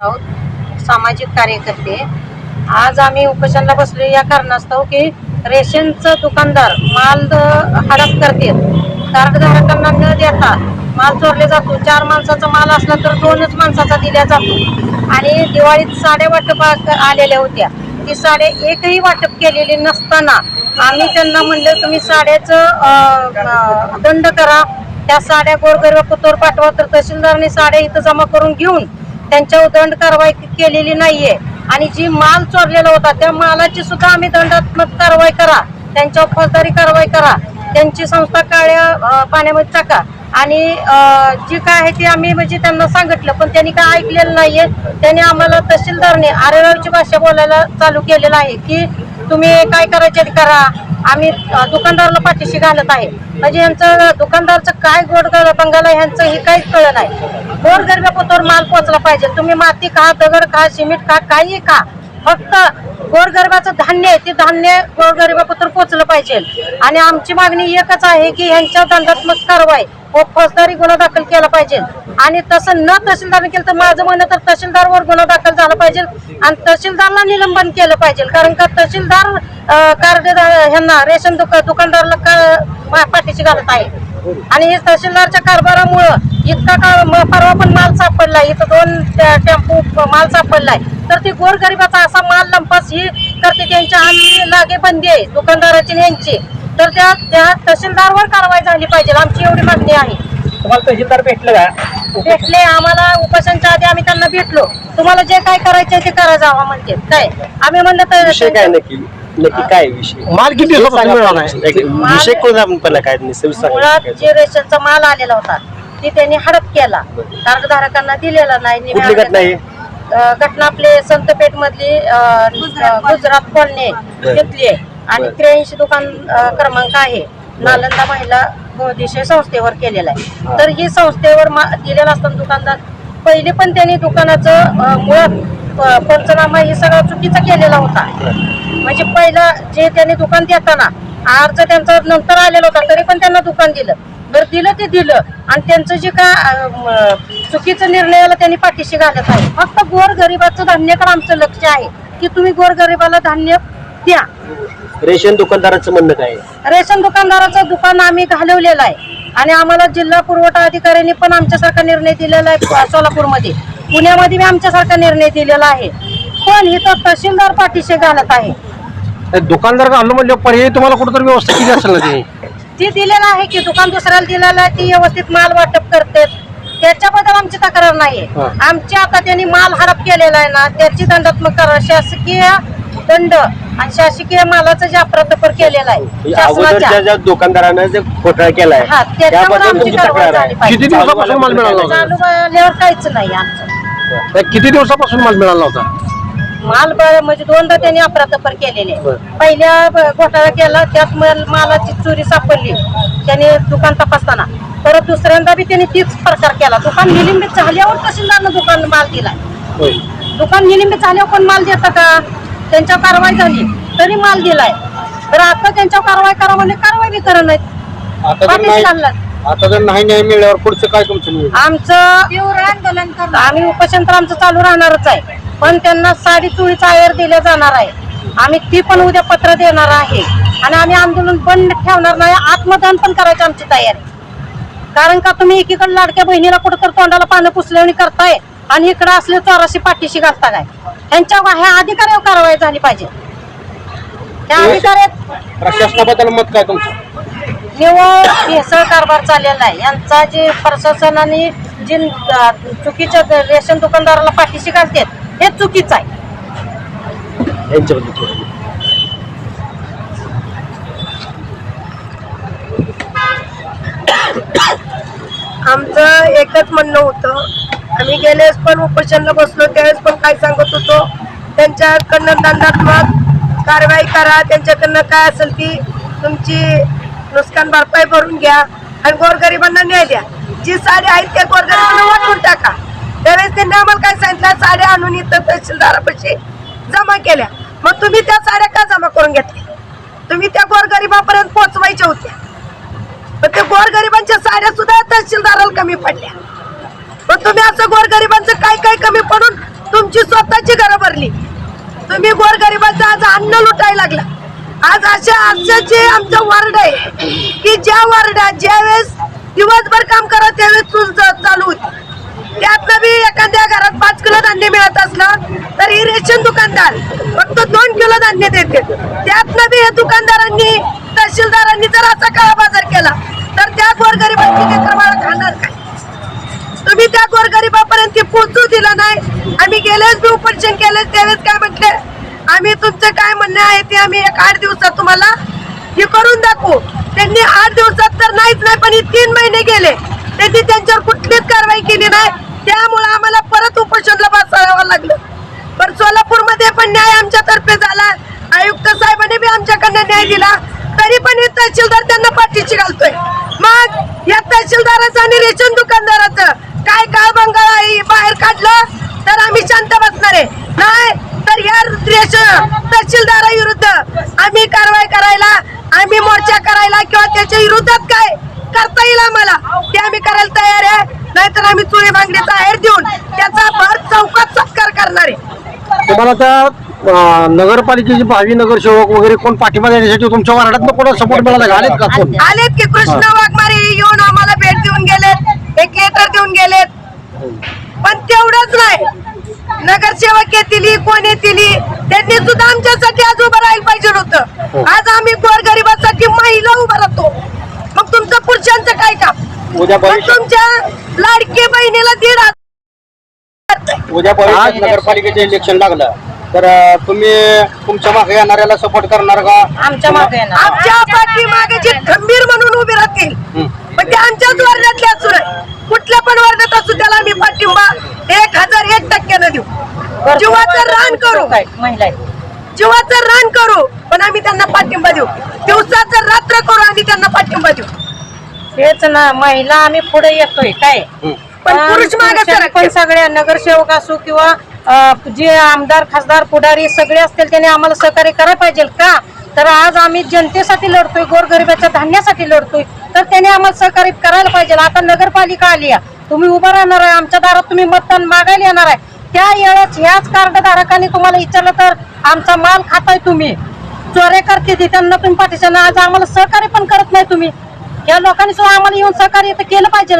आहोत. सामाजिक कार्यकर्ते. आज आम्ही उपोषणला बसलो या कारणास्तव की रेशनचं दुकानदार माल हडप करतील. कार्डधारकांना न देता माल चोरले जातो. चार माणसाचा माल असला तर दोनच माणसाचा दिला जातो. आणि दिवाळीत साड्या वाटप आलेल्या होत्या. ती साडे एकही वाटप केलेली नसताना आम्ही त्यांना म्हणलं तुम्ही साड्याचं दंड करा. त्या साड्या गोरगरीब कुतोर पाठवा तर तहसीलदारने साड्या इथं जमा करून घेऊन त्यांच्यावर दंड कारवाई केलेली नाहीये. आणि जी माल चोरलेला होता त्या मालाची सुद्धा आम्ही दंडात्मक कारवाई करा. त्यांच्यावर फौजदारी कारवाई करा. त्यांची संस्था काळ्या पाण्यामध्ये टाका. आणि जी काय आहे ती आम्ही म्हणजे त्यांना सांगितलं पण त्यांनी काय ऐकलेलं नाहीये. त्यांनी आम्हाला तहसीलदारने आरेरावची भाषा बोलायला चालू केलेलं आहे की तुम्ही काय करायचे ते करा. आम्ही दुकानदाराला पाठीशी घालत आहे. म्हणजे यांचं दुकानदारचं काय गोड बंगाला ह्यांचं हे काहीच कळलं नाही. गोड गरिबापतोर माल पोचला पाहिजे. तुम्ही माती खा दगड खा सिमेंट खा काही खा. फक्त गोरगरिबाचं धान्य आहे ते धान्य गोरगरिबापत्र पोचलं पाहिजे. आणि आमची मागणी एकच आहे की ह्यांच्या दंडात्मक कारवाई. व फौजदारी गुन्हा दाखल केला पाहिजे. आणि तसं न तहसीलदारने केलं तर माझं म्हणणं तर तहसीलदारवर गुन्हा दाखल झाला पाहिजे आणि तहसीलदारला निलंबन केलं पाहिजे. कारण का तहसीलदार कार्ड ह्यांना रेशन दुका दुकानदाराला का- पाठीशी घालत आहे. आणि हे तहसीलदारच्या कारभारामुळं इतका का म- परवा पण माल सापडलाय इथं दोन टेम्पो माल सापडलाय. तर ती गोरगरिबाचा असा माल लंपास ही करते त्यांच्या आणि लागे बंदी आहे. दुकानदाराची यांची. तर त्या त्या तहसीलदारवर कारवाई झाली पाहिजे आमची एवढी मागणी आहे. तुम्हाला तहसीलदार भेटलं का? भेटले आम्हाला उपोषणच्या आधी आम्ही त्यांना भेटलो. तुम्हाला जे काय करायचंय ते करा जावा म्हणते. काय? आम्ही म्हणलं विषय काय तर नक्की? नक्की काय विषय? माल किती दिवसापासून मिळाला विषय कोण आपण पहिला काय नाही सविस्तर मुळात सांगा. जे रेशनचा माल आलेला होता ती त्यांनी हडप केला. कार्डधारकांना दिलेला नाही कुठली घटना आहे? अं, घटना आपले संतपेठ मधली अं, गुजरात कॉलनी. घेतली आहे. आणि. त्र्याऐंशी दुकान क्रमांक आहे. नालंदा महिला बहुद्देशीय संस्थेवर केलेला. आहे. तर ही संस्थेवर दिलेला असताना दुकानदार पहिले पण त्यांनी दुकानाचं मुळात पंचनामा हे सगळं चुकीचा केलेला होता. म्हणजे पहिला जे त्यांनी दुकान देताना अर्ज त्यांचा नंतर आलेला होता तरी पण त्यांना दुकान दिलं. बरं दिलं ते दिलं. आणि त्यांचं जे का चुकीचं निर्णयाला त्यांनी पाठीशी घालत आहे. फक्त गोर गरिबाचं धान्याकडे आमचं लक्ष आहे. की तुम्ही गोर गरिबाला धान्य द्या. रेशन दुकानदाराचं म्हणणं काय आहे? रेशन दुकानदाराचं दुकान आम्ही घालवलेलं आहे. आणि आम्हाला जिल्हा पुरवठा अधिकाऱ्यांनी पण आमच्यासारखा निर्णय दिलेला आहे सोलापूरमध्ये. पुण्यामध्ये बी आमच्यासारखा निर्णय दिलेला आहे. पण इथं तहसीलदार पाठीशी घालत आहे. ते दुकानदार घालून म्हणजे पर्यायी तुम्हाला कुठेतरी व्यवस्था केली असेल ना ती? ती दिलेलं आहे की दुकान दुसऱ्याला दिलेलं आहे ती व्यवस्थित माल वाटप करते. त्याच्याबद्दल आमची तक्रार नाहीये. हा. आमची आता त्यांनी माल हडप केलेला आहे ना त्याची दंडात्मक कारवाई शासकीय दंड आणि शासकीय मालाचं जे अप्रतपर केलेलं आहे. अगोदरच्या शासनाच्या. ज्या दुकानदारानं जे घोटाळा केलाय हा त्याच्यावर त्याबद्दल आमची तुमची कारवाई तक्रार झाली आहे. पाहिजे. किती दिवसापासून माल मिळाला होता? चालू झाल्यावर काहीच नाही आमचं. किती दिवसापासून माल मिळाला होता? माल ब- म्हणजे दोनदा त्यांनी अप्रतपर केलेले. बरं. पहिल्या ब- घोटाळा केला त्यात माल- मालाची चोरी सापडली. त्याने दुकान तपासताना. परत दुसऱ्यांदा बी त्यांनी तीच प्रकार केला. दुकान निलंबित झाल्यावर तहसीलदारनं दुकान माल होय. दुकान निलंबित झाल्यावर पण माल देतं का? त्यांच्यावर कारवाई झाली. तरी माल दिलाय. तर आता त्यांच्यावर कारवाई करा म्हणजे कारवाई बी करत नाहीत. आता जर पाठीशी नाही घालणार आता जर नाही न्याय मिळाल्यावर पुढचं काय तुमचं? आमचं तीव्र आंदोलन करणार आम्ही उपोषण तर आमचं चालू राहणारच आहे. पण त्यांना साडी चोळीचा आयर दिला जाणार आहे. आम्ही ती पण उद्या पत्र देणार आहे. आणि आम्ही आंदोलन बंद ठेवणार नाही. आत्मदान पण करायची आमची तयारी. कारण का तुम्ही एकीकडे लाडक्या बहिणीला कुठं तर तोंडाला पानं पुसल्याने करताय? आणि इकडे असले चौराशी पाठीशी घालता काय ह्यांच्या ह्या अधिकाऱ्यावर कारवाई झाली पाहिजे. त्या अधिकाऱ्यात प्रशासनाबद्दल मत काय तुमचं? भेसळ कारभार चाललेला आहे यांचा जे प्रशासनाने जे अ, चुकीच्या द- रेशन दुकानदाराला पाठीशी घालतात हे चुकीचं आहे. यांच्याबद्दल थोडं आमचं एकच म्हणणं होतं आम्ही गेल्यास पण उपोषणला बसलो त्यावेळेस पण काय सांगत होतो? त्यांच्याकडनं दंडात्मक कारवाई करा त्यांच्याकडनं काय असेल ती तुमची नुकसान भरपाई भरून घ्या आणि गोरगरिबांना न्याय द्या. जी साडी आहेत त्या गोरगरिबांना वाटून टाका. त्यावेळेस त्यांनी आम्हाला काय सांगितलं? साड्या आणून इथं तहसीलदारापाशी जमा केल्या. मग तुम्ही त्या साड्या का जमा करून घेतल्या? तुम्ही त्या गोरगरिबापर्यंत पोहोचवायच्या होत्या. पण त्या गोरगरिबांच्या साड्या सुद्धा तहसीलदाराला कमी पडल्या. तुम्ही असं गोरगरिबांचं काय काय कमी पडून तुमची स्वतःची घरं भरली. तुम्ही गोरगरिबांचं आज अन्न लुटायला लागला. आज अशा आमचं जे आमचं वार्ड आहे की ज्या वार्डात ज्या वेळेस दिवसभर काम करा त्यावेळेस चालू होती. त्यातनं बी एखाद्या घरात पाच किलो धान्य मिळत असलं तर ही रेशन दुकानदार फक्त दोन किलो धान्य देते. त्यातनं बी हे दुकानदारांनी तहसीलदारांनी जर असा काळा बाजार केला तर त्या गोरगरिबांची खाणार काय आम्ही त्या गोरगरिबापर्यंत पोहोचू दिलं नाही. आम्ही गेलेच बी उपोषण केलेच त्यावेळेस काय म्हटले? आम्ही तुमचं काय म्हणणं आहे ते आम्ही एक आठ दिवसात तुम्हाला हे करून दाखवू. त्यांनी आठ दिवसात तर नाहीच नाही पण हे तीन महिने गेले. त्यांनी त्यांच्यावर कुठलीच कारवाई केली नाही. त्यामुळे आम्हाला परत उपोषणला बसावं लागलं. पण सोलापूरमध्ये पण न्याय आमच्यातर्फे झाला. आयुक्त साहेबांनी बी आमच्याकडनं न्याय दिला. तरी पण हे तहसीलदार त्यांना पाठीशी घालतोय. मग या तहसीलदाराचं आणि रेशन दुकानदाराचं काय काळ बंगाळ आहे? बाहेर काढलं तर आम्ही शांत बसणार आहे. नाही तर या रेशन तहसीलदाराविरुद्ध आम्ही कारवाई करायला आम्ही मोर्चा करायला किंवा त्याच्या विरोधात काय करता येईल आम्हाला ते आम्ही करायला तयार आहे. नाहीतर आम्ही चुरी बांगडीचा आहेर देऊन त्याचा भर चौकात सत्कार करणार आहे. तुम्हाला त्या अं, नगरपालिकेचे भावी नगरसेवक वगैरे कोण पाठिंबा देण्यासाठी तुमच्या वार्डात कोणा सपोर्ट मिळाला? आलेत का आलेत की कृष्ण वाघमारे येऊन आम्हाला भेट देऊन गेलेत एक लेटर देऊन गेलेत पण तेवढंच नाही. नगरसेवक येतील कोण येतील त्यांनी सुद्धा आमच्यासाठी आज उभं राहायला पाहिजे होतं. आज आम्ही गोरगरिबासाठी महिला उभं राहतो. मग तुमचं पुरुषांचं काय काम? तुमच्या लाडकी बहिणीला दीड हजार उद्या नगरपालिकेचे इलेक्शन लागलं. तर तुम्ही तुमच्या मागे येणाऱ्याला सपोर्ट करणार का? आमच्या मागे येणार. आमच्या पाठीमागे जे खंबीर म्हणून उभे राहतील. हं. पण ते आमच्याच वर्गातले असू नये कुठल्या पण वर्गात असू त्याला आम्ही पाठिंबा एक हजार एक टक्क्यानं देऊ जीवाचं रान करू. काय महिला. जीवाचं रान करू पण आम्ही त्यांना पाठिंबा देऊ. दिवसाचं रात्र करू आम्ही त्यांना पाठिंबा देऊ. तेच ना महिला आम्ही पुढे येतोय काय? हं. पण पुरुष पण. सगळ्या नगरसेवक असो किंवा जे आमदार खासदार पुढारी सगळे असतील त्यांनी आम्हाला सहकार्य करायला पाहिजे का? तर आज आम्ही जनतेसाठी लढतोय गोरगरिबाच्या धान्यासाठी लढतोय. तर त्याने आम्हाला सहकार्य करायला पाहिजे. आता नगरपालिका आली आहे. तुम्ही उभं राहणार आहे आमच्या दारात तुम्ही मतदान मागायला येणार आहे. त्या वेळेस ह्याच कार्ड धारकांनी तुम्हाला विचारलं तर आमचा माल खाताय तुम्ही. चोरे करते ती त्यांना तुम्ही पाठीच्या आज आम्हाला सहकार्य पण करत नाही तुम्ही. या लोकांनी सुद्धा आम्हाला येऊन सहकार्य तर केलं पाहिजे.